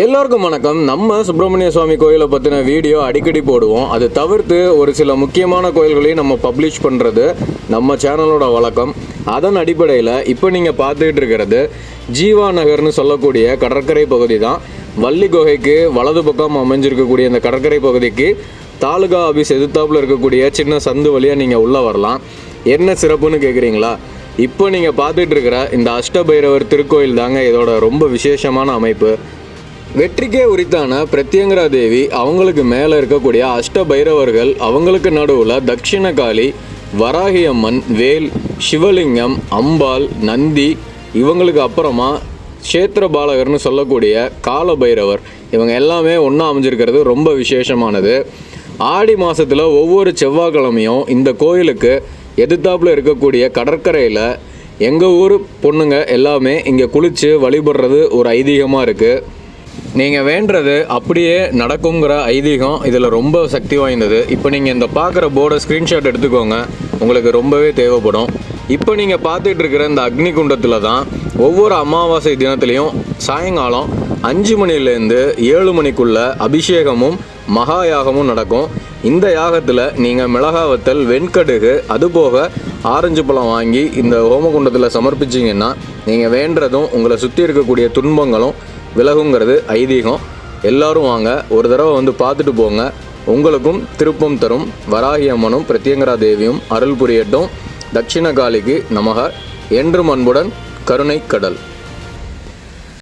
எல்லோருக்கும் வணக்கம். நம்ம சுப்பிரமணிய சுவாமி கோயிலை பற்றின வீடியோ அடிக்கடி போடுவோம். அது தவிர்த்து ஒரு சில முக்கியமான கோயில்களையும் நம்ம பப்ளிஷ் பண்ணுறது நம்ம சேனலோட வழக்கம். அதன் அடிப்படையில் இப்போ நீங்கள் பார்த்துக்கிட்டு இருக்கிறது ஜீவா நகர்னு சொல்லக்கூடிய கடற்கரை பகுதி தான். வள்ளி குகைக்கு வலது பக்கம் அமைஞ்சிருக்கக்கூடிய இந்த கடற்கரை பகுதிக்கு தாலுகா ஆஃபீஸ் எதிர்த்தாப்பில் இருக்கக்கூடிய சின்ன சந்து வழியாக நீங்கள் உள்ளே வரலாம். என்ன சிறப்புன்னு கேட்குறீங்களா இப்போ நீங்கள் பார்த்துட்டு இருக்கிற இந்த அஷ்டபைரவர் திருக்கோயில் தாங்க இதோட ரொம்ப விசேஷமான அமைப்பு. வெற்றிக்கே உரித்தான பிரத்யங்கரா தேவி அவங்களுக்கு மேலே இருக்கக்கூடிய அஷ்ட பைரவர்கள் அவங்களுக்கு நடுவில் தட்சிணகாளி வராகியம்மன் வராகி அம்மன் வேல் சிவலிங்கம் அம்பாள் நந்தி இவங்களுக்கு அப்புறமா க்ஷேத்திர பாலகர்னு சொல்லக்கூடிய கால பைரவர் இவங்க எல்லாமே ஒன்றா அமைஞ்சிருக்கிறது ரொம்ப விசேஷமானது. ஆடி மாதத்தில் ஒவ்வொரு செவ்வாய்க்கிழமையும் இந்த கோயிலுக்கு எதிர்த்தாப்பில் இருக்கக்கூடிய கடற்கரையில் எங்கள் ஊர் பொண்ணுங்க எல்லாமே இங்கே குளித்து வழிபடுறது ஒரு ஐதீகமாக இருக்குது நீங்கள் வேண்டுறது அப்படியே நடக்குங்கிற ஐதீகம் இதில் ரொம்ப சக்தி வாய்ந்தது. இப்போ நீங்கள் இந்த பார்க்குற போர்டை ஸ்க்ரீன்ஷாட் எடுத்துக்கோங்க. உங்களுக்கு ரொம்பவே தேவைப்படும். இப்போ நீங்கள் பார்த்துட்டு இருக்கிற இந்த அக்னி குண்டத்தில் தான் ஒவ்வொரு அமாவாசை தினத்துலேயும் சாயங்காலம் அஞ்சு மணிலேருந்து ஏழு மணிக்குள்ள அபிஷேகமும் மகா யாகமும் நடக்கும். இந்த யாகத்தில் நீங்கள் மிளகா வத்தல் வெண்கடுகு அதுபோக ஆரஞ்சு பழம் வாங்கி இந்த ஹோமகுண்டத்தில் சமர்ப்பிச்சிங்கன்னா நீங்கள் வேண்டுறதும் உங்களை சுற்றி இருக்கக்கூடிய துன்பங்களும் விலகுங்கிறது ஐதீகம். எல்லாரும் வாங்க ஒரு தடவை வந்து பார்த்துட்டு போங்க. உங்களுக்கும் திருப்பம் தரும். வராகி அம்மனும் பிரத்யங்கரா தேவியும் அருள் புரியட்டும். தட்சிணகாலிக்கு நமக. என்றும் அன்புடன் கருணை கடல்.